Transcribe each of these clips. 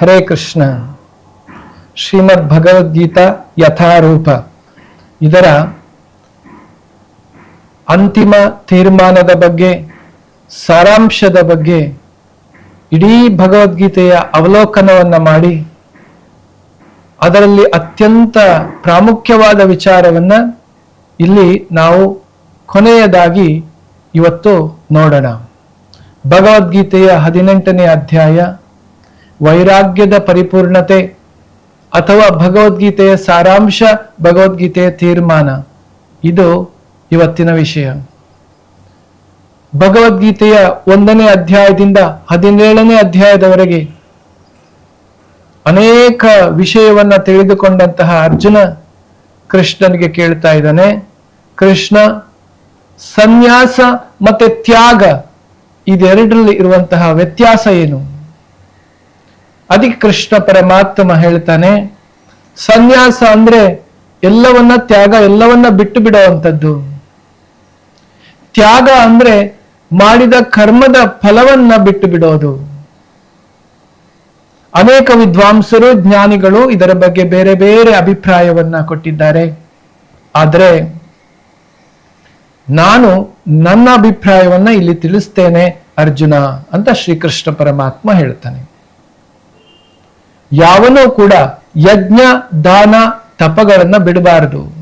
ಹರೇ ಕೃಷ್ಣ. ಶ್ರೀಮದ್ ಭಗವದ್ಗೀತಾ ಯಥಾರೂಪ. ಇದರ ಅಂತಿಮ ತೀರ್ಮಾನದ ಬಗ್ಗೆ, ಸಾರಾಂಶದ ಬಗ್ಗೆ ಇಡೀ ಭಗವದ್ಗೀತೆಯ ಅವಲೋಕನವನ್ನ ಮಾಡಿ, ಅದರಲ್ಲಿ ಅತ್ಯಂತ ಪ್ರಾಮುಖ್ಯವಾದ ವಿಚಾರವನ್ನ ಇಲ್ಲಿ ನಾವು ಕೊನೆಯದಾಗಿ ಇವತ್ತು ನೋಡೋಣ. ಭಗವದ್ಗೀತೆಯ ಹದಿನೆಂಟನೇ ಅಧ್ಯಾಯ ವೈರಾಗ್ಯದ ಪರಿಪೂರ್ಣತೆ ಅಥವಾ ಭಗವದ್ಗೀತೆಯ ಸಾರಾಂಶ ಭಗವದ್ಗೀತೆಯ ತೀರ್ಮಾನ. ಇದು ಇವತ್ತಿನ ವಿಷಯ. ಭಗವದ್ಗೀತೆಯ ಒಂದನೇ ಅಧ್ಯಾಯದಿಂದ ಹದಿನೇಳನೇ ಅಧ್ಯಾಯದವರೆಗೆ ಅನೇಕ ವಿಷಯವನ್ನ ತಿಳಿದುಕೊಂಡಂತಹ ಅರ್ಜುನ ಕೃಷ್ಣನಿಗೆ ಕೇಳ್ತಾ ಇದ್ದಾನೆ. ಕೃಷ್ಣ, ಸನ್ಯಾಸ ಮತ್ತೆ ತ್ಯಾಗ ಇದೆರಡರಲ್ಲಿ ಇರುವಂತಹ ವ್ಯತ್ಯಾಸ ಏನು? ಅದಕ್ಕೆ ಕೃಷ್ಣ ಪರಮಾತ್ಮ ಹೇಳ್ತಾನೆ, ಸನ್ಯಾಸ ಅಂದ್ರೆ ಎಲ್ಲವನ್ನ ತ್ಯಾಗ, ಎಲ್ಲವನ್ನ ಬಿಟ್ಟು ಬಿಡುವಂಥದ್ದು. ತ್ಯಾಗ ಅಂದ್ರೆ ಮಾಡಿದ ಕರ್ಮದ ಫಲವನ್ನ ಬಿಟ್ಟು ಬಿಡೋದು. ಅನೇಕ ವಿದ್ವಾಂಸರು, ಜ್ಞಾನಿಗಳು ಇದರ ಬಗ್ಗೆ ಬೇರೆ ಬೇರೆ ಅಭಿಪ್ರಾಯವನ್ನ ಕೊಟ್ಟಿದ್ದಾರೆ. ಆದರೆ ನಾನು ನನ್ನ ಅಭಿಪ್ರಾಯವನ್ನ ಇಲ್ಲಿ ತಿಳಿಸ್ತೇನೆ ಅರ್ಜುನ ಅಂತ ಶ್ರೀಕೃಷ್ಣ ಪರಮಾತ್ಮ ಹೇಳ್ತಾನೆ. ಯಾವನೂ ಕೂಡ ಯಜ್ಞ, ದಾನ, ತಪಗಳನ್ನ ಬಿಡಬಾರದು.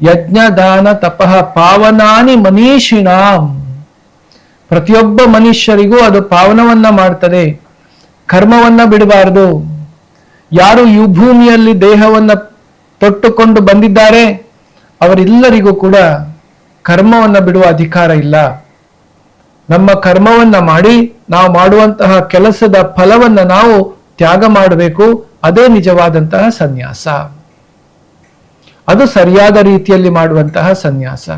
ಯಜ್ಞ, ದಾನ, ತಪಃ ಪಾವನಾನಿ ಮನೀಷಿಣಾಂ. ಪ್ರತಿಯೊಬ್ಬ ಮನುಷ್ಯರಿಗೂ ಅದು ಪಾವನವನ್ನ ಮಾಡ್ತದೆ, ಕರ್ಮವನ್ನ ಬಿಡಬಾರದು. ಯಾರು ಈ ಭೂಮಿಯಲ್ಲಿ ದೇಹವನ್ನ ತೊಟ್ಟುಕೊಂಡು ಬಂದಿದ್ದಾರೆ, ಅವರೆಲ್ಲರಿಗೂ ಕೂಡ ಕರ್ಮವನ್ನ ಬಿಡುವ ಅಧಿಕಾರ ಇಲ್ಲ. ನಮ್ಮ ಕರ್ಮವನ್ನ ಮಾಡಿ, ನಾವು ಮಾಡುವಂತಹ ಕೆಲಸದ ಫಲವನ್ನ ನಾವು ತ್ಯಾಗ ಮಾಡಬೇಕು, ಅದೇ ನಿಜವಾದಂತಹ ಸನ್ಯಾಸ. ಅದು ಸರಿಯಾದ ರೀತಿಯಲ್ಲಿ ಮಾಡುವಂತಹ ಸನ್ಯಾಸ.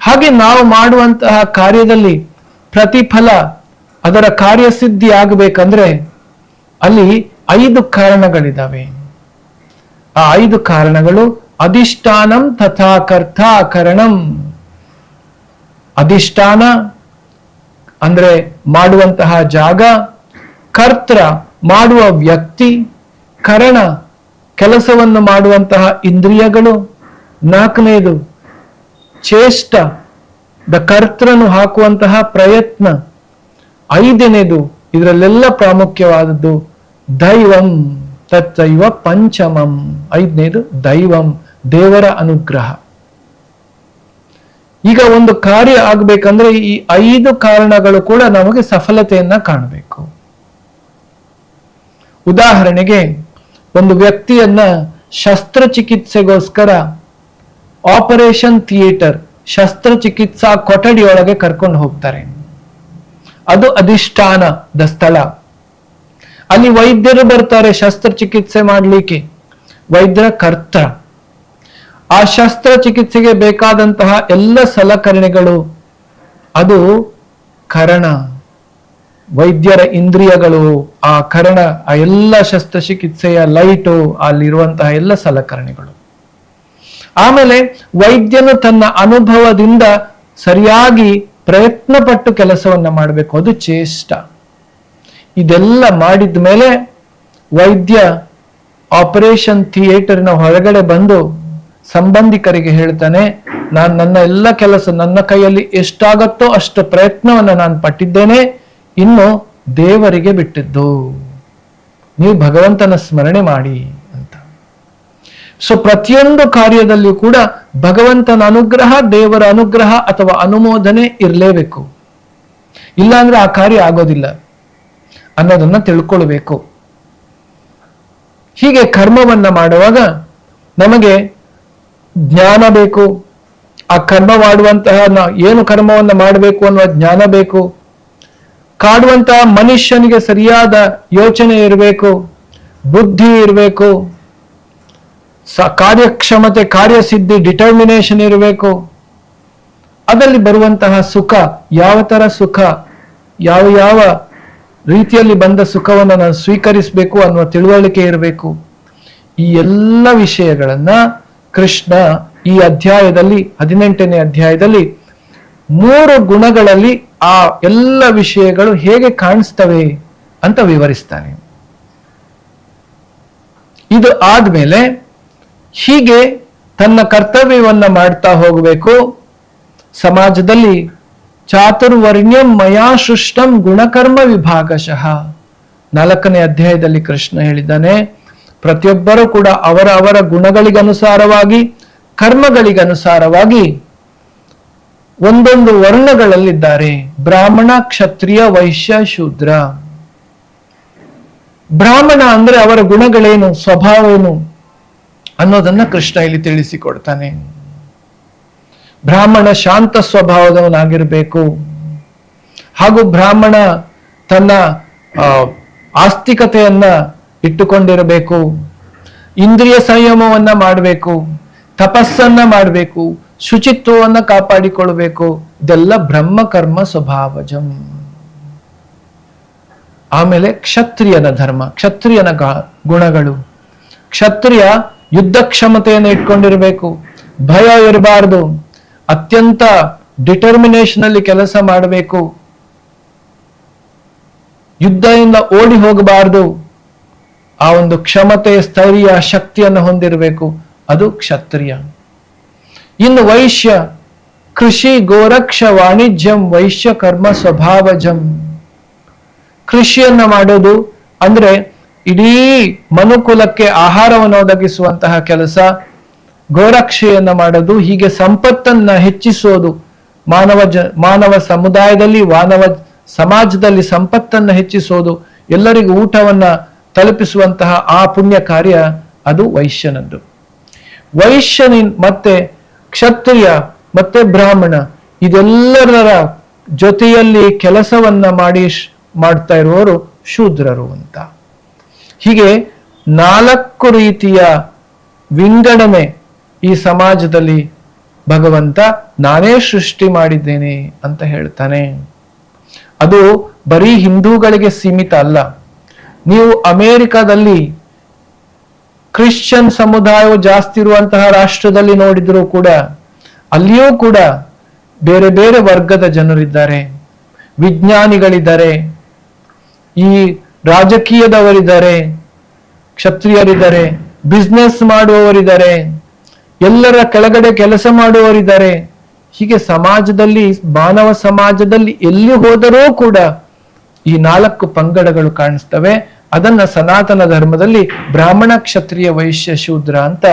ಹಾಗೆ ನಾವು ಮಾಡುವಂತಹ ಕಾರ್ಯದಲ್ಲಿ ಪ್ರತಿಫಲ ಅದರ ಕಾರ್ಯಸಿದ್ಧಿ ಆಗಬೇಕಂದ್ರೆ ಅಲ್ಲಿ ಐದು ಕಾರಣಗಳಿದ್ದಾವೆ ಆ ಐದು ಕಾರಣಗಳು ಅಧಿಷ್ಠಾನಂ ತಥಾ ಕರ್ತಾಕರಣಂ. ಅಧಿಷ್ಠಾನ ಅಂದ್ರೆ ಮಾಡುವಂತಹ ಜಾಗ, ಕರ್ತ್ರ ಮಾಡುವ ವ್ಯಕ್ತಿ, ಕರಣ, ಕೆಲಸವನ್ನು ಮಾಡುವಂತಹ ಇಂದ್ರಿಯಗಳು, ನಾಲ್ಕನೇದು, ಚೇಷ್ಟ, ದ ಕರ್ತೃನು ಹಾಕುವಂತಹ ಪ್ರಯತ್ನ. ಐದನೇದು, ಇದರಲ್ಲೆಲ್ಲ ಪ್ರಾಮುಖ್ಯವಾದದ್ದು, ದೈವಂ ತತ್ತೈವ ಪಂಚಮಂ. ಐದನೇದು, ದೈವಂ, ದೇವರ ಅನುಗ್ರಹ. ಈಗ ಒಂದು ಕಾರ್ಯ ಆಗ್ಬೇಕಂದ್ರೆ ಈ ಐದು ಕಾರಣಗಳು ಕೂಡ ನಮಗೆ ಸಫಲತೆಯನ್ನ ಕಾಣಬೇಕು. ಉದಾಹರಣೆಗೆ, ಒಂದು ವ್ಯಕ್ತಿಯನ್ನ ಶಸ್ತ್ರಚಿಕಿತ್ಸೆಗೋಸ್ಕರ ಆಪರೇಷನ್ ಥಿಯೇಟರ್, ಶಸ್ತ್ರಚಿಕಿತ್ಸಾ ಕೊಠಡಿಯೊಳಗೆ ಕರ್ಕೊಂಡು ಹೋಗ್ತಾರೆ. ಅದು ಅಧಿಷ್ಠಾನದ ಸ್ಥಳ. ಅಲ್ಲಿ ವೈದ್ಯರು ಬರ್ತಾರೆ ಶಸ್ತ್ರಚಿಕಿತ್ಸೆ ಮಾಡಲಿಕ್ಕೆ. ವೈದ್ಯರ ಕರ್ತ. ಆ ಶಸ್ತ್ರಚಿಕಿತ್ಸೆಗೆ ಬೇಕಾದಂತಹ ಎಲ್ಲ ಸಲಕರಣೆಗಳು, ಅದು ಕರಣ. ವೈದ್ಯರ ಇಂದ್ರಿಯಗಳು, ಆ ಕರಣ, ಆ ಎಲ್ಲ ಶಸ್ತ್ರಚಿಕಿತ್ಸೆಯ ಲೈಟು, ಅಲ್ಲಿರುವಂತಹ ಎಲ್ಲ ಸಲಕರಣೆಗಳು. ಆಮೇಲೆ ವೈದ್ಯನು ತನ್ನ ಅನುಭವದಿಂದ ಸರಿಯಾಗಿ ಪ್ರಯತ್ನ ಪಟ್ಟು ಕೆಲಸವನ್ನ ಮಾಡಬೇಕು. ಅದು ಚೇಷ್ಟ. ಇದೆಲ್ಲ ಮಾಡಿದ ಮೇಲೆ ವೈದ್ಯ ಆಪರೇಷನ್ ಥಿಯೇಟರ್ನ ಹೊರಗಡೆ ಬಂದು ಸಂಬಂಧಿಕರಿಗೆ ಹೇಳ್ತಾನೆ, ನಾನು ನನ್ನ ಎಲ್ಲ ಕೆಲಸ, ನನ್ನ ಕೈಯಲ್ಲಿ ಎಷ್ಟಾಗತ್ತೋ ಅಷ್ಟು ಪ್ರಯತ್ನವನ್ನು ನಾನು ಪಟ್ಟಿದ್ದೇನೆ. ಇನ್ನು ದೇವರಿಗೆ ಬಿಟ್ಟಿದ್ದು. ನೀವು ಭಗವಂತನ ಸ್ಮರಣೆ ಮಾಡಿ ಅಂತ. ಸೊ ಪ್ರತಿಯೊಂದು ಕಾರ್ಯದಲ್ಲಿಯೂ ಕೂಡ ಭಗವಂತನ ಅನುಗ್ರಹ, ದೇವರ ಅನುಗ್ರಹ ಅಥವಾ ಅನುಮೋದನೆ ಇರಲೇಬೇಕು. ಇಲ್ಲಾಂದ್ರೆ ಆ ಕಾರ್ಯ ಆಗೋದಿಲ್ಲ ಅನ್ನೋದನ್ನ ತಿಳ್ಕೊಳ್ಬೇಕು. ಹೀಗೆ ಕರ್ಮವನ್ನ ಮಾಡುವಾಗ ನಮಗೆ ಜ್ಞಾನ ಬೇಕು. ಆ ಕರ್ಮ ಮಾಡುವಂತಹ ಏನು ಕರ್ಮವನ್ನ ಮಾಡಬೇಕು ಅನ್ನುವ ಜ್ಞಾನ ಬೇಕು. ಕಾಡುವಂತಹ ಮನುಷ್ಯನಿಗೆ ಸರಿಯಾದ ಯೋಚನೆ ಇರಬೇಕು, ಬುದ್ಧಿ ಇರಬೇಕು, ಸ ಕಾರ್ಯಕ್ಷಮತೆ, ಕಾರ್ಯಸಿದ್ಧಿ ಡಿಟರ್ಮಿನೇಷನ್ ಇರಬೇಕು. ಅದರಲ್ಲಿ ಬರುವಂತಹ ಸುಖ, ಯಾವ ತರ ಸುಖ, ಯಾವ ಯಾವ ರೀತಿಯಲ್ಲಿ ಬಂದ ಸುಖವನ್ನು ನಾನು ಸ್ವೀಕರಿಸಬೇಕು ಅನ್ನುವ ತಿಳುವಳಿಕೆ ಇರಬೇಕು. ಈ ಎಲ್ಲ ವಿಷಯಗಳನ್ನ ಕೃಷ್ಣ ಈ ಅಧ್ಯಾಯದಲ್ಲಿ, ಹದಿನೆಂಟನೇ ಅಧ್ಯಾಯದಲ್ಲಿ ಮೂರು ಗುಣಗಳಲ್ಲಿ ಆ ಎಲ್ಲ ವಿಷಯಗಳು ಹೇಗೆ ಕಾಣಿಸ್ತವೆ ಅಂತ ವಿವರಿಸ್ತಾನೆ. ಇದು ಆದ್ಮೇಲೆ ಹೀಗೆ ತನ್ನ ಕರ್ತವ್ಯವನ್ನ ಮಾಡ್ತಾ ಹೋಗಬೇಕು. ಸಮಾಜದಲ್ಲಿ ಚಾತುರ್ವರ್ಣ್ಯಂ ಮಯಾ ಗುಣಕರ್ಮ ವಿಭಾಗಶಃ. ನಾಲ್ಕನೇ ಅಧ್ಯಾಯದಲ್ಲಿ ಕೃಷ್ಣ ಹೇಳಿದ್ದಾನೆ, ಪ್ರತಿಯೊಬ್ಬರೂ ಕೂಡ ಅವರ ಅವರ ಗುಣಗಳಿಗನುಸಾರವಾಗಿ, ಕರ್ಮಗಳಿಗನುಸಾರವಾಗಿ ಒಂದೊಂದು ವರ್ಣಗಳಲ್ಲಿದ್ದಾರೆ. ಬ್ರಾಹ್ಮಣ, ಕ್ಷತ್ರಿಯ, ವೈಶ್ಯ, ಶೂದ್ರ. ಬ್ರಾಹ್ಮಣ ಅಂದ್ರೆ ಅವರ ಗುಣಗಳೇನು ಸ್ವಭಾವ ಏನು ಅನ್ನೋದನ್ನ ಕೃಷ್ಣ ಇಲ್ಲಿ ತಿಳಿಸಿಕೊಡ್ತಾನೆ. ಬ್ರಾಹ್ಮಣ ಶಾಂತ ಸ್ವಭಾವದವನಾಗಿರ್ಬೇಕು. ಹಾಗೂ ಬ್ರಾಹ್ಮಣ ತನ್ನ ಆಸ್ತಿಕತೆಯನ್ನ ಇಟ್ಟುಕೊಂಡಿರಬೇಕು. ಇಂದ್ರಿಯ ಸಂಯಮವನ್ನ ಮಾಡಬೇಕು. ತಪಸ್ಸನ್ನ ಮಾಡಬೇಕು. ಶುಚಿತ್ವವನ್ನ ಕಾಪಾಡಿಕೊಳ್ಬೇಕು. ಇದೆಲ್ಲ ಬ್ರಹ್ಮಕರ್ಮ ಸ್ವಭಾವಜಂ. ಆಮೇಲೆ ಕ್ಷತ್ರಿಯನ ಧರ್ಮ, ಕ್ಷತ್ರಿಯನ ಗುಣಗಳು. ಕ್ಷತ್ರಿಯ ಯುದ್ಧ ಕ್ಷಮತೆಯನ್ನು ಇಟ್ಕೊಂಡಿರಬೇಕು. ಭಯ ಇರಬಾರದು. ಅತ್ಯಂತ ಡಿಟರ್ಮಿನೇಷನ್ ಅಲ್ಲಿ ಕೆಲಸ ಮಾಡಬೇಕು. ಯುದ್ಧದಿಂದ ಓಡಿ ಹೋಗಬಾರದು. ಆ ಒಂದು ಕ್ಷಮತೆ, ಸ್ಥೈರ್ಯ, ಶಕ್ತಿಯನ್ನು ಹೊಂದಿರಬೇಕು. ಅದು ಕ್ಷತ್ರಿಯ. ಇನ್ನು ವೈಶ್ಯ ಕೃಷಿ ಗೋರಕ್ಷ ವಾಣಿಜ್ಯಂ, ವೈಶ್ಯ ಕರ್ಮ ಸ್ವಭಾವಜಂ. ಕೃಷಿಯನ್ನ ಮಾಡೋದು ಅಂದ್ರೆ ಇಡೀ ಮನುಕುಲಕ್ಕೆ ಆಹಾರವನ್ನು ಒದಗಿಸುವಂತಹ ಕೆಲಸ. ಗೋರಕ್ಷೆಯನ್ನ ಮಾಡೋದು, ಹೀಗೆ ಸಂಪತ್ತನ್ನ ಹೆಚ್ಚಿಸೋದು. ಮಾನವ ಜ, ಮಾನವ ಸಮುದಾಯದಲ್ಲಿ, ಮಾನವ ಸಮಾಜದಲ್ಲಿ ಸಂಪತ್ತನ್ನ ಹೆಚ್ಚಿಸೋದು. ಎಲ್ಲರಿಗೂ ಊಟವನ್ನ ತಲುಪಿಸುವಂತಹ ಆ ಪುಣ್ಯ ಕಾರ್ಯ ಅದು ವೈಶ್ಯನದ್ದು. ವೈಶ್ಯನಿನ್ ಮತ್ತೆ ಕ್ಷತ್ರಿಯ ಮತ್ತೆ ಬ್ರಾಹ್ಮಣ ಇದೆಲ್ಲರ ಜೊತೆಯಲ್ಲಿ ಕೆಲಸವನ್ನ ಮಾಡಿ ಮಾಡ್ತಾ ಇರುವವರು ಶೂದ್ರರು ಅಂತ. ಹೀಗೆ ನಾಲ್ಕು ರೀತಿಯ ವಿಂಗಡಣೆ ಈ ಸಮಾಜದಲ್ಲಿ ಭಗವಂತ ನಾನೇ ಸೃಷ್ಟಿ ಮಾಡಿದ್ದೇನೆ ಅಂತ ಹೇಳ್ತಾನೆ. ಅದು ಬರೀ ಹಿಂದೂಗಳಿಗೆ ಸೀಮಿತ ಅಲ್ಲ. ನೀವು ಅಮೆರಿಕದಲ್ಲಿ ಕ್ರಿಶ್ಚಿಯನ್ ಸಮುದಾಯವು ಜಾಸ್ತಿ ಇರುವಂತಹ ರಾಷ್ಟ್ರದಲ್ಲಿ ನೋಡಿದರೂ ಕೂಡ ಅಲ್ಲಿಯೂ ಕೂಡ ಬೇರೆ ಬೇರೆ ವರ್ಗದ ಜನರಿದ್ದಾರೆ. ವಿಜ್ಞಾನಿಗಳಿದ್ದಾರೆ. ಈ ರಾಜಕೀಯದವರಿದ್ದಾರೆ. ಕ್ಷತ್ರಿಯರಿದ್ದಾರೆ. ಬಿಸ್ನೆಸ್ ಮಾಡುವವರಿದ್ದಾರೆ. ಎಲ್ಲರ ಕೆಳಗಡೆ ಕೆಲಸ ಮಾಡುವವರಿದ್ದಾರೆ. ಹೀಗೆ ಸಮಾಜದಲ್ಲಿ, ಮಾನವ ಸಮಾಜದಲ್ಲಿ ಎಲ್ಲಿ ಹೋದರೂ ಕೂಡ ಈ ನಾಲ್ಕು ಪಂಗಡಗಳು ಕಾಣಿಸ್ತವೆ. ಅದನ್ನ ಸನಾತನ ಧರ್ಮದಲ್ಲಿ ಬ್ರಾಹ್ಮಣ ಕ್ಷತ್ರಿಯ ವೈಶ್ಯ ಶೂದ್ರ ಅಂತ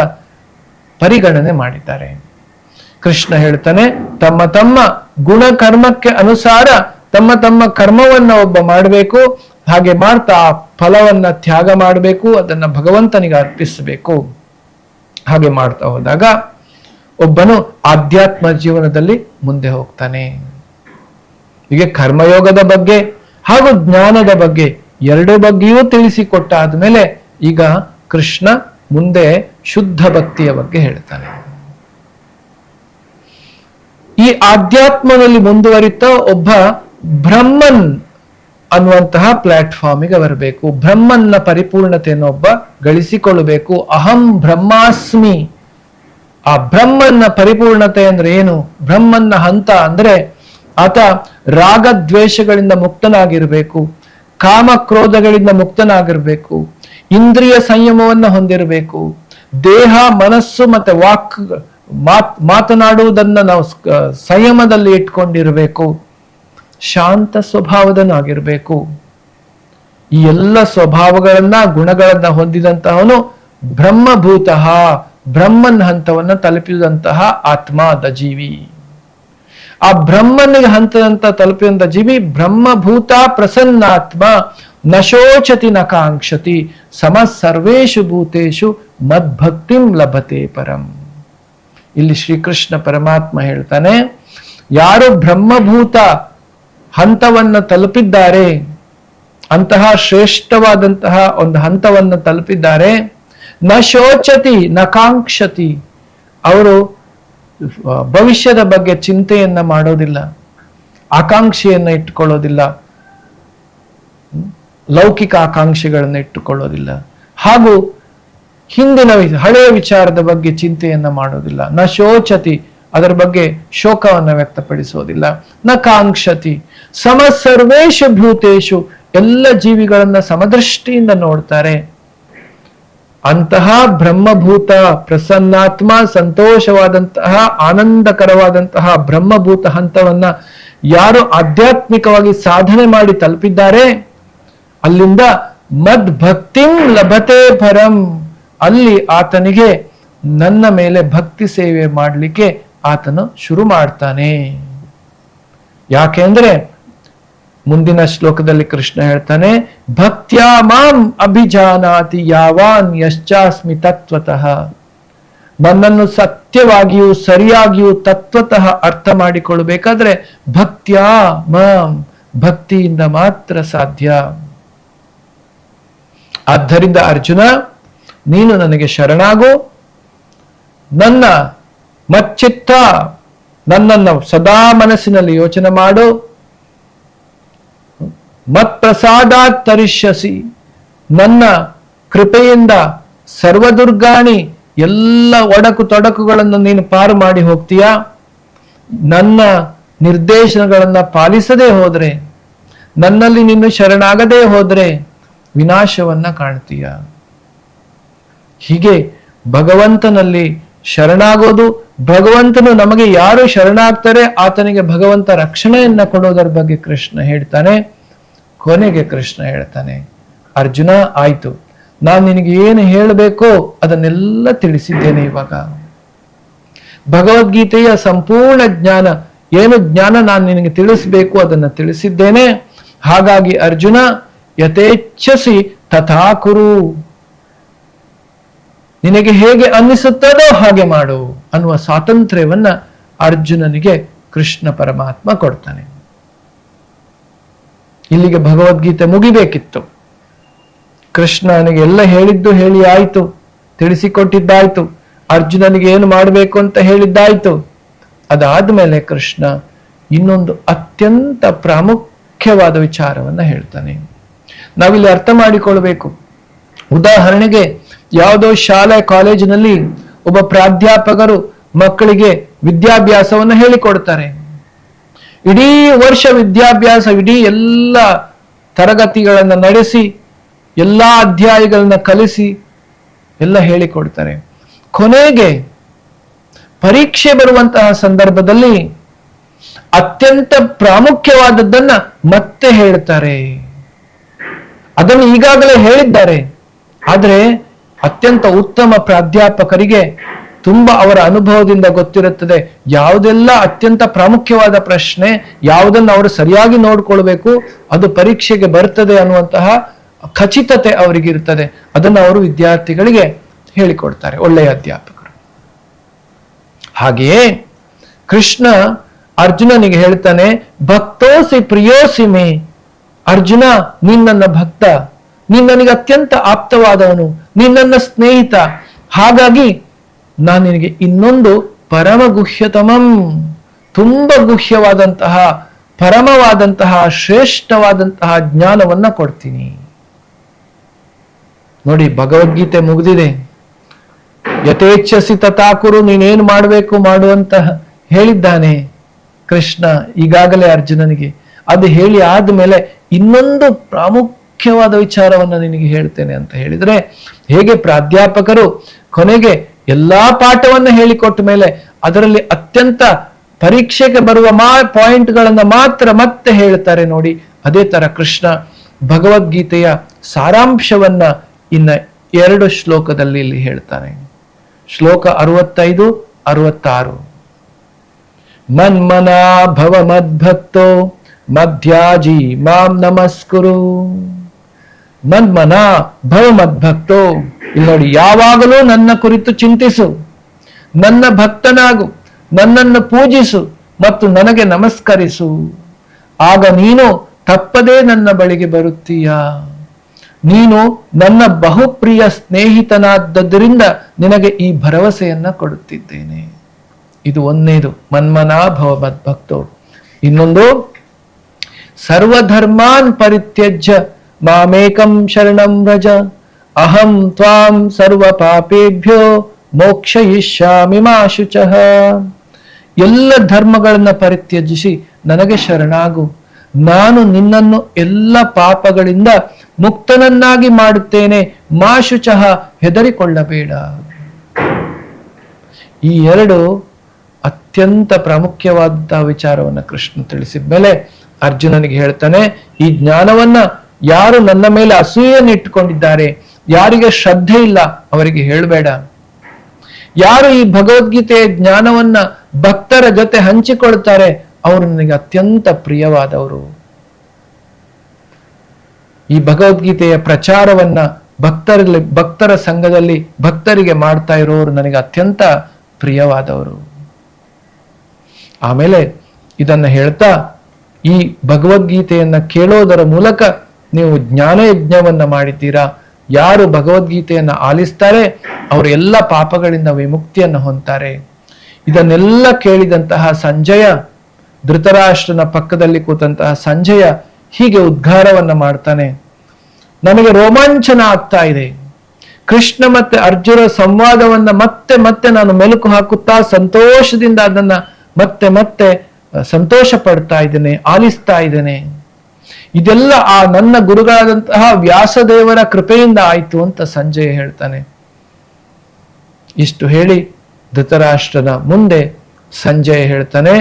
ಪರಿಗಣನೆ ಮಾಡಿದ್ದಾರೆ. ಕೃಷ್ಣ ಹೇಳ್ತಾನೆ, ತಮ್ಮ ತಮ್ಮ ಗುಣ ಕರ್ಮಕ್ಕೆ ಅನುಸಾರ ತಮ್ಮ ತಮ್ಮ ಕರ್ಮವನ್ನ ಒಬ್ಬ ಮಾಡಬೇಕು, ಹಾಗೆ ಮಾಡ್ತಾ ಆ ಫಲವನ್ನ ತ್ಯಾಗ ಮಾಡಬೇಕು, ಅದನ್ನ ಭಗವಂತನಿಗೆ ಅರ್ಪಿಸಬೇಕು. ಹಾಗೆ ಮಾಡ್ತಾ ಹೋದಾಗ ಒಬ್ಬನು ಆಧ್ಯಾತ್ಮ ಜೀವನದಲ್ಲಿ ಮುಂದೆ ಹೋಗ್ತಾನೆ. ಹೀಗೆ ಕರ್ಮಯೋಗದ ಬಗ್ಗೆ ಹಾಗೂ ಜ್ಞಾನದ ಬಗ್ಗೆ ಎರಡು ಬಗ್ಗೆಯೂ ತಿಳಿಸಿಕೊಟ್ಟ ಮೇಲೆ ಈಗ ಕೃಷ್ಣ ಮುಂದೆ ಶುದ್ಧ ಭಕ್ತಿಯ ಬಗ್ಗೆ ಹೇಳ್ತಾನೆ. ಈ ಆಧ್ಯಾತ್ಮದಲ್ಲಿ ಮುಂದುವರಿತ ಒಬ್ಬ ಬ್ರಹ್ಮನ್ ಅನ್ನುವಂತಹ ಪ್ಲಾಟ್ಫಾರ್ಮಿಗೆ ಬರಬೇಕು. ಬ್ರಹ್ಮನ್ನ ಪರಿಪೂರ್ಣತೆಯನ್ನು ಒಬ್ಬ ಗಳಿಸಿಕೊಳ್ಳಬೇಕು. ಅಹಂ ಬ್ರಹ್ಮಾಸ್ಮಿ. ಆ ಬ್ರಹ್ಮನ್ನ ಪರಿಪೂರ್ಣತೆ ಅಂದ್ರೆ ಏನು? ಬ್ರಹ್ಮನ್ನ ಹಂತ ಅಂದ್ರೆ ಆತ ರಾಗ ದ್ವೇಷಗಳಿಂದ ಮುಕ್ತನಾಗಿರ್ಬೇಕು. ಕಾಮ ಕ್ರೋಧಗಳಿಂದ ಮುಕ್ತನಾಗಿರ್ಬೇಕು, ಇಂದ್ರಿಯ ಸಂಯಮವನ್ನ ಹೊಂದಿರಬೇಕು, ದೇಹ, ಮನಸ್ಸು ಮತ್ತೆ ವಾಕ್, ಮಾತ್, ಮಾತನಾಡುವುದನ್ನ ನಾವು ಸಂಯಮದಲ್ಲಿ ಇಟ್ಕೊಂಡಿರಬೇಕು, ಶಾಂತ ಸ್ವಭಾವದನಾಗಿರ್ಬೇಕು. ಈ ಎಲ್ಲ ಸ್ವಭಾವಗಳನ್ನ, ಗುಣಗಳನ್ನ ಹೊಂದಿದಂತಹವನು ಬ್ರಹ್ಮಭೂತಃ, ಬ್ರಹ್ಮನ್ ಹಂತವನ್ನ ತಲುಪಿದಂತಹ ಆತ್ಮ ಜೀವಿ. ಆ ಬ್ರಹ್ಮನಿಗೆ ಹಂತದಂತ ತಲುಪಿದಂತ ಜೀವಿ ಬ್ರಹ್ಮಭೂತ ಪ್ರಸನ್ನಾತ್ಮ ನಶೋಚತಿ ನಕಾಂಕ್ಷತಿ ಕಾಂಕ್ಷತಿ ಸಮ ಸರ್ವೇಶು ಭೂತೇಶು ಮದ್ಭಕ್ತಿಂ ಲಭತೆ ಪರಂ. ಇಲ್ಲಿ ಶ್ರೀಕೃಷ್ಣ ಪರಮಾತ್ಮ ಹೇಳ್ತಾನೆ, ಯಾರು ಬ್ರಹ್ಮಭೂತ ಹಂತವನ್ನು ತಲುಪಿದ್ದಾರೆ, ಅಂತಹ ಶ್ರೇಷ್ಠವಾದಂತಹ ಒಂದು ಹಂತವನ್ನು ತಲುಪಿದ್ದಾರೆ ನ ಶೋಚತಿ ನಕಾಂಕ್ಷತಿ, ಅವರು ಭವಿಷ್ಯದ ಬಗ್ಗೆ ಚಿಂತೆಯನ್ನ ಮಾಡೋದಿಲ್ಲ, ಆಕಾಂಕ್ಷೆಯನ್ನ ಇಟ್ಟುಕೊಳ್ಳೋದಿಲ್ಲ ಲೌಕಿಕ ಆಕಾಂಕ್ಷೆಗಳನ್ನ ಇಟ್ಟುಕೊಳ್ಳೋದಿಲ್ಲ. ಹಾಗೂ ಹಿಂದಿನ ಹಳೆಯ ವಿಚಾರದ ಬಗ್ಗೆ ಚಿಂತೆಯನ್ನ ಮಾಡೋದಿಲ್ಲ. ನ ಶೋಚತಿ ಅದರ ಬಗ್ಗೆ ಶೋಕವನ್ನ ವ್ಯಕ್ತಪಡಿಸೋದಿಲ್ಲ. ನ ಕಾಂಕ್ಷತಿ ಸಮ ಸರ್ವೇಶ ಭೂತೇಶು ಎಲ್ಲ ಜೀವಿಗಳನ್ನ ಸಮದೃಷ್ಟಿಯಿಂದ ನೋಡ್ತಾರೆ. ಅಂತಹ ಬ್ರಹ್ಮಭೂತ ಪ್ರಸನ್ನಾತ್ಮ ಸಂತೋಷವಾದಂತಹ, ಆನಂದಕರವಾದಂತಹ ಬ್ರಹ್ಮಭೂತ ಹಂತವನ್ನ ಯಾರು ಆಧ್ಯಾತ್ಮಿಕವಾಗಿ ಸಾಧನೆ ಮಾಡಿ ತಲುಪಿದ್ದಾರೆ? ಅಲ್ಲಿಂದ ಮದ್ ಭಕ್ತಿಂ ಲಭತೆ ಪರಂ. ಅಲ್ಲಿ ಆತನಿಗೆ ನನ್ನ ಮೇಲೆ ಭಕ್ತಿ ಸೇವೆ ಮಾಡಲಿಕ್ಕೆ ಆತನು ಶುರು ಮಾಡ್ತಾನೆ. ಯಾಕೆಂದ್ರೆ ಮುಂದಿನ ಶ್ಲೋಕದಲ್ಲಿ ಕೃಷ್ಣ ಹೇಳ್ತಾನೆ, ಭಕ್ತ್ಯಾ ಮಾಂ ಅಭಿಜಾನಾತಿ ಯಾವಾನ್ ಯಶ್ಚಾಸ್ಮಿ ತತ್ವತಃ. ನನ್ನನ್ನು ಸತ್ಯವಾಗಿಯೂ ಸರಿಯಾಗಿಯೂ ತತ್ವತಃ ಅರ್ಥ ಮಾಡಿಕೊಳ್ಳಬೇಕಾದ್ರೆ ಭಕ್ತ್ಯಾ ಮಾಂ ಭಕ್ತಿಯಿಂದ ಮಾತ್ರ ಸಾಧ್ಯ. ಆದ್ದರಿಂದ ಅರ್ಜುನ, ನೀನು ನನಗೆ ಶರಣಾಗು. ನನ್ನ ಮಚ್ಚಿತ್ತ ನನ್ನನ್ನು ಸದಾ ಮನಸ್ಸಿನಲ್ಲಿ ಯೋಚನೆ ಮಾಡು. ಮತ್ಪ್ರಸಾದಾತ್ ತರಿಷ್ಯಸಿ. ನನ್ನ ಕೃಪೆಯಿಂದ ಸರ್ವದುರ್ಗಾಣಿ ಎಲ್ಲ ಒಡಕು ತೊಡಕುಗಳನ್ನು ನೀನು ಪಾರು ಮಾಡಿ ಹೋಗ್ತೀಯಾ? ನನ್ನ ನಿರ್ದೇಶನಗಳನ್ನು ಪಾಲಿಸದೇ ಹೋದರೆ, ನನ್ನಲ್ಲಿ ನೀನು ಶರಣಾಗದೇ ಹೋದರೆ ವಿನಾಶವನ್ನ ಕಾಣ್ತೀಯ? ಹೀಗೆ ಭಗವಂತನಲ್ಲಿ ಶರಣಾಗೋದು, ಭಗವಂತನು ನಮಗೆ ಯಾರು ಶರಣಾಗ್ತಾರೆ, ಆತನಿಗೆ ಭಗವಂತ ರಕ್ಷಣೆಯನ್ನ ಕೊಡೋದರ ಬಗ್ಗೆ ಕೃಷ್ಣ ಹೇಳ್ತಾನೆ. ಕೊನೆಗೆ ಕೃಷ್ಣ ಹೇಳ್ತಾನೆ, ಅರ್ಜುನ, ಆಯ್ತು. ನಾನು ನಿನಗೆ ಏನು ಹೇಳಬೇಕೋ ಅದನ್ನೆಲ್ಲ ತಿಳಿಸಿದ್ದೇನೆ ಇವಾಗ. ಭಗವದ್ಗೀತೆಯ ಸಂಪೂರ್ಣ ಜ್ಞಾನ, ಏನು ಜ್ಞಾನ ನಾನು ನಿನಗೆ ತಿಳಿಸಬೇಕು ಅದನ್ನು ತಿಳಿಸಿದ್ದೇನೆ. ಹಾಗಾಗಿ ಅರ್ಜುನ, ಯಥೇಚ್ಛಸಿ ತಥಾ ಕುರು ನಿನಗೆ ಹೇಗೆ ಅನ್ನಿಸುತ್ತದೋ ಹಾಗೆ ಮಾಡು ಅನ್ನುವ ಸ್ವಾತಂತ್ರ್ಯವನ್ನ ಅರ್ಜುನನಿಗೆ ಕೃಷ್ಣ ಪರಮಾತ್ಮ ಕೊಡ್ತಾನೆ. ಇಲ್ಲಿಗೆ ಭಗವದ್ಗೀತೆ ಮುಗಿಬೇಕಿತ್ತು. ಕೃಷ್ಣನಿಗೆ ಎಲ್ಲ ಹೇಳಿದ್ದು ಹೇಳಿ ಆಯ್ತು, ತಿಳಿಸಿಕೊಟ್ಟಿದ್ದಾಯ್ತು, ಅರ್ಜುನನಿಗೆ ಏನು ಮಾಡಬೇಕು ಅಂತ ಹೇಳಿದ್ದಾಯ್ತು. ಅದಾದ್ಮೇಲೆ ಕೃಷ್ಣ ಇನ್ನೊಂದು ಅತ್ಯಂತ ಪ್ರಾಮುಖ್ಯವಾದ ವಿಚಾರವನ್ನ ಹೇಳ್ತಾನೆ. ನಾವಿಲ್ಲಿ ಅರ್ಥ ಮಾಡಿಕೊಳ್ಬೇಕು. ಉದಾಹರಣೆಗೆ, ಯಾವುದೋ ಶಾಲೆ ಕಾಲೇಜಿನಲ್ಲಿ ಒಬ್ಬ ಪ್ರಾಧ್ಯಾಪಕರು ಮಕ್ಕಳಿಗೆ ವಿದ್ಯಾಭ್ಯಾಸವನ್ನು ಹೇಳಿಕೊಡ್ತಾರೆ. ಇಡೀ ವರ್ಷ ವಿದ್ಯಾಭ್ಯಾಸ, ಇಡೀ ಎಲ್ಲ ತರಗತಿಗಳನ್ನ ನಡೆಸಿ, ಎಲ್ಲ ಅಧ್ಯಾಯಗಳನ್ನ ಕಲಿಸಿ, ಎಲ್ಲ ಹೇಳಿಕೊಡ್ತಾರೆ. ಕೊನೆಗೆ ಪರೀಕ್ಷೆ ಬರುವಂತಹ ಸಂದರ್ಭದಲ್ಲಿ ಅತ್ಯಂತ ಪ್ರಾಮುಖ್ಯವಾದದ್ದನ್ನ ಮತ್ತೆ ಹೇಳ್ತಾರೆ. ಅದನ್ನು ಈಗಾಗಲೇ ಹೇಳಿದ್ದಾರೆ. ಆದರೆ ಅತ್ಯಂತ ಉತ್ತಮ ಪ್ರಾಧ್ಯಾಪಕರಿಗೆ ತುಂಬಾ ಅವರ ಅನುಭವದಿಂದ ಗೊತ್ತಿರುತ್ತದೆ. ಯಾವುದೆಲ್ಲ ಅತ್ಯಂತ ಪ್ರಾಮುಖ್ಯವಾದ ಪ್ರಶ್ನೆ, ಯಾವುದನ್ನು ಅವರು ಸರಿಯಾಗಿ ನೋಡ್ಕೊಳ್ಬೇಕು, ಅದು ಪರೀಕ್ಷೆಗೆ ಬರ್ತದೆ ಅನ್ನುವಂತಹ ಖಚಿತತೆ ಅವರಿಗಿರ್ತದೆ. ಅದನ್ನು ಅವರು ವಿದ್ಯಾರ್ಥಿಗಳಿಗೆ ಹೇಳಿಕೊಡ್ತಾರೆ, ಒಳ್ಳೆಯ ಅಧ್ಯಾಪಕರು. ಹಾಗೆಯೇ ಕೃಷ್ಣ ಅರ್ಜುನನಿಗೆ ಹೇಳ್ತಾನೆ, ಭಕ್ತೋಸಿ ಪ್ರಿಯೋಸಿ ಮೇ ಅರ್ಜುನ ನಿನ್ನ ಭಕ್ತ ನೀನ್ ನನಗೆ ಅತ್ಯಂತ ಆಪ್ತವಾದವನು ನಿನ್ನ ಸ್ನೇಹಿತ. ಹಾಗಾಗಿ ನಾನು ನಿನಗೆ ಇನ್ನೊಂದು ಪರಮ ಗುಹ್ಯತಮಂ, ತುಂಬ ಗುಹ್ಯವಾದಂತಹ, ಪರಮವಾದಂತಹ, ಶ್ರೇಷ್ಠವಾದಂತಹ ಜ್ಞಾನವನ್ನ ಕೊಡ್ತೀನಿ. ನೋಡಿ, ಭಗವದ್ಗೀತೆ ಮುಗಿದಿದೆ. ಯಥೇಚ್ಛಸಿ ತಥಾಕುರು, ನೀನೇನು ಮಾಡಬೇಕು ಮಾಡುವಂತ ಹೇಳಿದ್ದಾನೆ ಕೃಷ್ಣ ಈಗಾಗಲೇ ಅರ್ಜುನನಿಗೆ. ಅದು ಹೇಳಿ ಆದ್ಮೇಲೆ ಇನ್ನೊಂದು ಪ್ರಾಮುಖ್ಯವಾದ ವಿಚಾರವನ್ನ ನಿನಗೆ ಹೇಳ್ತೇನೆ ಅಂತ ಹೇಳಿದ್ರೆ, ಹೇಗೆ ಪ್ರಾಧ್ಯಾಪಕರು ಕೊನೆಗೆ ಎಲ್ಲಾ ಪಾಠವನ್ನು ಹೇಳಿಕೊಟ್ಟ ಮೇಲೆ ಅದರಲ್ಲಿ ಅತ್ಯಂತ ಪರೀಕ್ಷೆಗೆ ಬರುವ ಮಾ ಪಾಯಿಂಟ್ಗಳನ್ನ ಮಾತ್ರ ಮತ್ತೆ ಹೇಳ್ತಾರೆ ನೋಡಿ. ಅದೇ ತರ ಕೃಷ್ಣ ಭಗವದ್ಗೀತೆಯ ಸಾರಾಂಶವನ್ನ ಇನ್ನ ಎರಡು ಶ್ಲೋಕದಲ್ಲಿ ಇಲ್ಲಿ ಹೇಳ್ತಾನೆ. ಶ್ಲೋಕ ಅರವತ್ತೈದು, ಅರವತ್ತಾರು. ಮನ್ಮನಾ ಭವ ಮದ್ಭಕ್ತೋ ಮಧ್ಯಾಜಿ ಮಾಂ ನಮಸ್ಕುರು. ಮನ್ಮನಾ ಭವ ಮದ್ಭಕ್ತೋ. ಇಲ್ಲಿ ನೋಡಿ, ಯಾವಾಗಲೂ ನನ್ನ ಕುರಿತು ಚಿಂತಿಸು, ನನ್ನ ಭಕ್ತನಾಗು, ನನ್ನನ್ನು ಪೂಜಿಸು ಮತ್ತು ನನಗೆ ನಮಸ್ಕರಿಸು. ಆಗ ನೀನು ತಪ್ಪದೇ ನನ್ನ ಬಳಿಗೆ ಬರುತ್ತೀಯ. ನೀನು ನನ್ನ ಬಹುಪ್ರಿಯ ಸ್ನೇಹಿತನಾದ್ದರಿಂದ ನಿನಗೆ ಈ ಭರವಸೆಯನ್ನ ಕೊಡುತ್ತಿದ್ದೇನೆ. ಇದು ಒಂದೇದು ಮನ್ಮನಾ ಭವ ಮದ್ಭಕ್ತೋ ಇನ್ನೊಂದು, ಸರ್ವಧರ್ಮಾನ್ ಪರಿತ್ಯಜ್ಯ, ಮಾಮೇಕಂ ಶರಣಂ ವ್ರಜ ಅಹಂ ತ್ವಾಂ ಸರ್ವ ಪಾಪೇಭ್ಯೋ ಮೋಕ್ಷಯಿಷ್ಯಾಮಿ ಮಾ ಶುಚಃ ಎಲ್ಲ ಧರ್ಮಗಳನ್ನ ಪರಿತ್ಯಜಿಸಿ ನನಗೆ ಶರಣಾಗು. ನಾನು ನಿನ್ನನ್ನು ಎಲ್ಲ ಪಾಪಗಳಿಂದ ಮುಕ್ತನನ್ನಾಗಿ ಮಾಡುತ್ತೇನೆ ಮಾಶುಚಃ ಹೆದರಿಕೊಳ್ಳಬೇಡ. ಈ ಎರಡು ಅತ್ಯಂತ ಪ್ರಾಮುಖ್ಯವಾದ ವಿಚಾರವನ್ನು ಕೃಷ್ಣ ತಿಳಿಸಿದ ಮೇಲೆ ಅರ್ಜುನನಿಗೆ ಹೇಳ್ತಾನೆ, ಈ ಜ್ಞಾನವನ್ನ ಯಾರು ನನ್ನ ಮೇಲೆ ಅಸೂಯೆಯನ್ನು ಇಟ್ಟುಕೊಂಡಿದ್ದಾರೆ ಯಾರಿಗೆ ಶ್ರದ್ಧೆ ಇಲ್ಲ ಅವರಿಗೆ ಹೇಳಬೇಡ. ಯಾರು ಈ ಭಗವದ್ಗೀತೆಯ ಜ್ಞಾನವನ್ನ ಭಕ್ತರ ಜೊತೆ ಹಂಚಿಕೊಳ್ತಾರೆ, ಅವರು ನನಗೆ ಅತ್ಯಂತ ಪ್ರಿಯವಾದವರು. ಈ ಭಗವದ್ಗೀತೆಯ ಪ್ರಚಾರವನ್ನ ಭಕ್ತರಲ್ಲಿ, ಭಕ್ತರ ಸಂಘದಲ್ಲಿ ಭಕ್ತರಿಗೆ ಮಾಡ್ತಾ ಇರೋರು ನನಗೆ ಅತ್ಯಂತ ಪ್ರಿಯವಾದವರು. ಆಮೇಲೆ ಇದನ್ನ ಹೇಳ್ತಾ, ಈ ಭಗವದ್ಗೀತೆಯನ್ನ ಕೇಳೋದರ ಮೂಲಕ ನೀವು ಜ್ಞಾನ ಯಜ್ಞವನ್ನ ಮಾಡಿದ್ದೀರಾ? ಯಾರು ಭಗವದ್ಗೀತೆಯನ್ನು ಆಲಿಸ್ತಾರೆ, ಅವರು ಎಲ್ಲ ಪಾಪಗಳಿಂದ ವಿಮುಕ್ತಿಯನ್ನು ಹೊಂತಾರೆ ಇದನ್ನೆಲ್ಲ ಕೇಳಿದಂತಹ ಸಂಜಯ, ಧೃತರಾಷ್ಟ್ರನ ಪಕ್ಕದಲ್ಲಿ ಕೂತಂತಹ ಸಂಜಯ ಹೀಗೆ ಉದ್ಗಾರವನ್ನ ಮಾಡ್ತಾನೆ. ನನಗೆ ರೋಮಾಂಚನ ಆಗ್ತಾ ಇದೆ. ಕೃಷ್ಣ ಮತ್ತೆ ಅರ್ಜುನ ಸಂವಾದವನ್ನ ಮತ್ತೆ ಮತ್ತೆ ನಾನು ಮೆಲುಕು ಹಾಕುತ್ತಾ ಸಂತೋಷದಿಂದ ಅದನ್ನ ಮತ್ತೆ ಮತ್ತೆ ಸಂತೋಷ ಪಡ್ತಾ ಇದ್ದೇನೆ, ಆಲಿಸ್ತಾ ಇದ್ದೇನೆ. ಇದೆಲ್ಲ ಆ ನನ್ನ ಗುರುಗಳಾದಂತಹ ವ್ಯಾಸದೇವರ ಕೃಪೆಯಿಂದ ಆಯ್ತು ಅಂತ ಸಂಜಯ್ ಹೇಳ್ತಾನೆ. ಇಷ್ಟು ಹೇಳಿ ಧೃತರಾಷ್ಟ್ರದ ಮುಂದೆ ಸಂಜಯ್ ಹೇಳ್ತಾನೆ,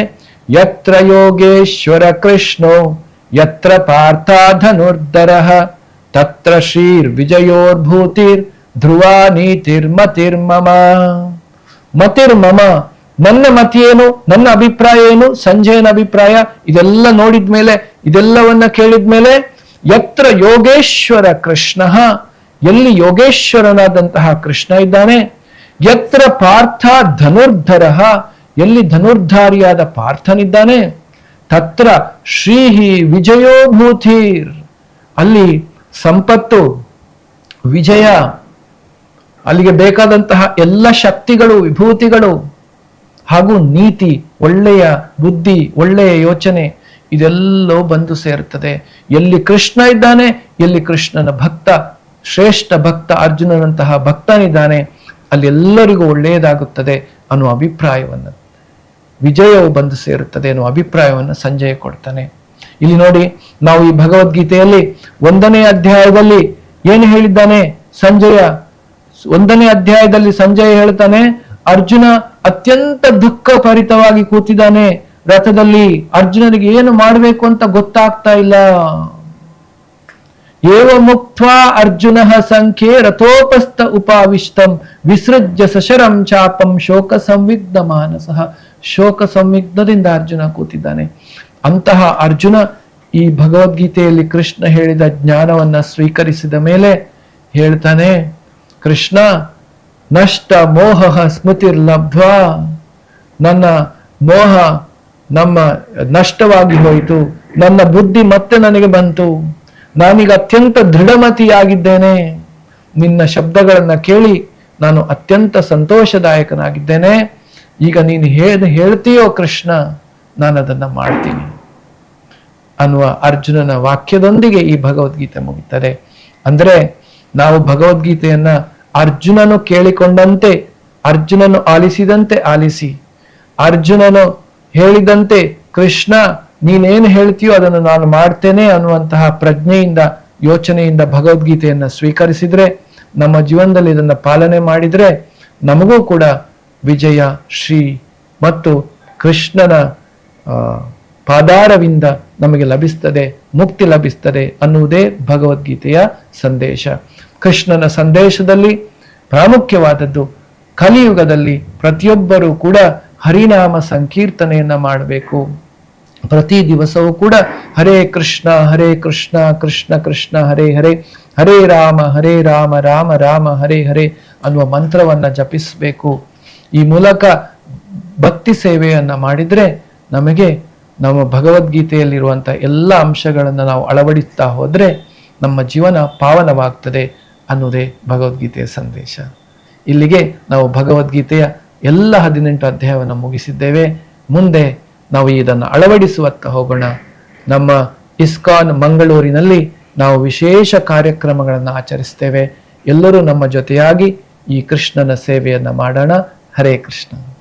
ಯತ್ರ ಯೋಗೇಶ್ವರ ಕೃಷ್ಣೋ, ಯತ್ರ ಪಾರ್ಥ ಧನುರ್ಧರ, ತತ್ರ ಶ್ರೀರ್ ವಿಜಯೋರ್ಭೂತಿರ್ ಧ್ರುವ ನೀತಿರ್ಮತಿರ್ಮಮ ಮತಿರ್ಮಮ ನನ್ನ ಮತ ಏನು, ನನ್ನ ಅಭಿಪ್ರಾಯ ಏನು, ಸಂಜಯನ ಅಭಿಪ್ರಾಯ, ಇದೆಲ್ಲ ನೋಡಿದ ಮೇಲೆ, ಇದೆಲ್ಲವನ್ನ ಕೇಳಿದ ಮೇಲೆ, ಯತ್ರ ಯೋಗೇಶ್ವರ ಕೃಷ್ಣ, ಎಲ್ಲಿ ಯೋಗೇಶ್ವರನಾದಂತಹ ಕೃಷ್ಣ ಇದ್ದಾನೆ? ಯತ್ರ ಪಾರ್ಥ ಧನುರ್ಧರ, ಎಲ್ಲಿ ಧನುರ್ಧಾರಿಯಾದ ಪಾರ್ಥನಿದ್ದಾನೆ? ತತ್ರ ಶ್ರೀಹಿ ವಿಜಯೋಭೂತಿರ್ ಅಲ್ಲಿ ಸಂಪತ್ತು, ವಿಜಯ, ಅಲ್ಲಿಗೆ ಬೇಕಾದಂತಹ ಎಲ್ಲ ಶಕ್ತಿಗಳು, ವಿಭೂತಿಗಳು ಹಾಗೂ ನೀತಿ, ಒಳ್ಳೆಯ ಬುದ್ಧಿ, ಒಳ್ಳೆಯ ಯೋಚನೆ, ಇದೆಲ್ಲೋ ಬಂದು ಸೇರುತ್ತದೆ. ಎಲ್ಲಿ ಕೃಷ್ಣ ಇದ್ದಾನೆ, ಎಲ್ಲಿ ಕೃಷ್ಣನ ಭಕ್ತ, ಶ್ರೇಷ್ಠ ಭಕ್ತ ಅರ್ಜುನನಂತಹ ಭಕ್ತನಿದ್ದಾನೆ, ಅಲ್ಲಿ ಎಲ್ಲರಿಗೂ ಒಳ್ಳೆಯದಾಗುತ್ತದೆ ಅನ್ನುವ ಅಭಿಪ್ರಾಯವನ್ನು. ವಿಜಯವು ಬಂದು ಸೇರುತ್ತದೆ ಅನ್ನುವ ಅಭಿಪ್ರಾಯವನ್ನು ಸಂಜಯ ಕೊಡ್ತಾನೆ. ಇಲ್ಲಿ ನೋಡಿ, ನಾವು ಈ ಭಗವದ್ಗೀತೆಯಲ್ಲಿ ಒಂದನೇ ಅಧ್ಯಾಯದಲ್ಲಿ ಏನು ಹೇಳಿದ್ದಾನೆ? ಸಂಜಯ, ಒಂದನೇ ಅಧ್ಯಾಯದಲ್ಲಿ ಸಂಜಯ ಹೇಳ್ತಾನೆ ಅರ್ಜುನ ಅತ್ಯಂತ ದುಃಖ ಪರಿತವಾಗಿ ಕೂತಿದ್ದಾನೆ. ರಥದಲ್ಲಿ ಅರ್ಜುನನಿಗೆ ಏನು ಮಾಡಬೇಕು ಅಂತ ಗೊತ್ತಾಗ್ತಾ ಇಲ್ಲ. ಏವ ಮುಕ್ತ ಅರ್ಜುನ ಸಂಖ್ಯೆ ರಥೋಪಸ್ಥ ಉಪಾವಿಷ್ಟಂ ವಿಸೃಜ್ಯ ಸಶರಂ ಚಾಪಂ ಶೋಕ ಸಂವಿಗ್ಧ ಮಾನಸ. ಶೋಕ ಸಂವಿಗ್ಧದಿಂದ ಅರ್ಜುನ ಕೂತಿದ್ದಾನೆ. ಅಂತಹ ಅರ್ಜುನ ಈ ಭಗವದ್ಗೀತೆಯಲ್ಲಿ ಕೃಷ್ಣ ಹೇಳಿದ ಜ್ಞಾನವನ್ನ ಸ್ವೀಕರಿಸಿದ ಮೇಲೆ ಹೇಳ್ತಾನೆ, ಕೃಷ್ಣ ನಷ್ಟ ಮೋಹ ಸ್ಮೃತಿರ್ಲಬ್ಧ್ವಾ ನನ್ನ ಮೋಹ ನಮ್ಮ ನಷ್ಟವಾಗಿ ಹೋಯಿತು. ನನ್ನ ಬುದ್ಧಿ ಮತ್ತೆ ನನಗೆ ಬಂತು. ನಾನೀಗ ಅತ್ಯಂತ ದೃಢಮತಿಯಾಗಿದ್ದೇನೆ. ನಿನ್ನ ಶಬ್ದಗಳನ್ನ ಕೇಳಿ ನಾನು ಅತ್ಯಂತ ಸಂತೋಷದಾಯಕನಾಗಿದ್ದೇನೆ. ಈಗ ನೀನು ಹೇಳಿ ಹೇಳ್ತೀಯೋ ಕೃಷ್ಣ ನಾನು ಅದನ್ನ ಮಾಡ್ತೀನಿ ಅನ್ನುವ ಅರ್ಜುನನ ವಾಕ್ಯದೊಂದಿಗೆ ಈ ಭಗವದ್ಗೀತೆ ಮುಗಿತದೆ. ಅಂದ್ರೆ ನಾವು ಭಗವದ್ಗೀತೆಯನ್ನ ಅರ್ಜುನನು ಕೇಳಿಕೊಂಡಂತೆ, ಅರ್ಜುನನು ಆಲಿಸಿದಂತೆ ಆಲಿಸಿ. ಅರ್ಜುನನು ಹೇಳಿದಂತೆ, ಕೃಷ್ಣ, ನೀನೇನು ಹೇಳ್ತೀಯೋ ಅದನ್ನು ನಾನು ಮಾಡ್ತೇನೆ ಅನ್ನುವಂತಹ ಪ್ರಜ್ಞೆಯಿಂದ, ಯೋಚನೆಯಿಂದ ಭಗವದ್ಗೀತೆಯನ್ನು ಸ್ವೀಕರಿಸಿದ್ರೆ, ನಮ್ಮ ಜೀವನದಲ್ಲಿ ಇದನ್ನು ಪಾಲನೆ ಮಾಡಿದ್ರೆ, ನಮಗೂ ಕೂಡ ವಿಜಯ, ಶ್ರೀ ಮತ್ತು ಕೃಷ್ಣನ ಪಾದಾರವಿಂದ ನಮಗೆ ಲಭಿಸ್ತದೆ, ಮುಕ್ತಿ ಲಭಿಸ್ತದೆ ಅನ್ನುವುದೇ ಭಗವದ್ಗೀತೆಯ ಸಂದೇಶ. ಕೃಷ್ಣನ ಸಂದೇಶದಲ್ಲಿ ಪ್ರಾಮುಖ್ಯವಾದದ್ದು. ಕಲಿಯುಗದಲ್ಲಿ ಪ್ರತಿಯೊಬ್ಬರೂ ಕೂಡ ಹರಿನಾಮ ಸಂಕೀರ್ತನೆಯನ್ನ ಮಾಡಬೇಕು. ಪ್ರತಿ ದಿವಸವೂ ಕೂಡ ಹರೇ ಕೃಷ್ಣ ಹರೇ ಕೃಷ್ಣ ಕೃಷ್ಣ ಕೃಷ್ಣ, ಹರೇ ಹರೇ ಹರೇ ರಾಮ ಹರೇ ರಾಮ ರಾಮ ರಾಮ, ಹರೇ ಹರೇ ಅನ್ನುವ ಮಂತ್ರವನ್ನ ಜಪಿಸಬೇಕು. ಈ ಮೂಲಕ ಭಕ್ತಿ ಸೇವೆಯನ್ನ ಮಾಡಿದ್ರೆ ನಮಗೆ ನಮ್ಮ ಭಗವದ್ಗೀತೆಯಲ್ಲಿರುವಂತಹ ಎಲ್ಲ ಅಂಶಗಳನ್ನು ನಾವು ಅಳವಡಿಸ್ತಾ ಹೋದ್ರೆ ನಮ್ಮ ಜೀವನ ಪಾವನವಾಗ್ತದೆ. ಅನ್ನುವುದೇ ಭಗವದ್ಗೀತೆಯ ಸಂದೇಶ. ಇಲ್ಲಿಗೆ ನಾವು ಭಗವದ್ಗೀತೆಯ ಎಲ್ಲ ಹದಿನೆಂಟು ಅಧ್ಯಾಯವನ್ನು ಮುಗಿಸಿದ್ದೇವೆ. ಮುಂದೆ ನಾವು ಇದನ್ನು ಅಳವಡಿಸುವತ್ತ ಹೋಗೋಣ. ನಮ್ಮ ಇಸ್ಕಾನ್ ಮಂಗಳೂರಿನಲ್ಲಿ ನಾವು ವಿಶೇಷ ಕಾರ್ಯಕ್ರಮಗಳನ್ನು ಆಚರಿಸ್ತೇವೆ. ಎಲ್ಲರೂ ನಮ್ಮ ಜೊತೆಯಾಗಿ ಈ ಕೃಷ್ಣನ ಸೇವೆಯನ್ನು ಮಾಡೋಣ. ಹರೇ ಕೃಷ್ಣ.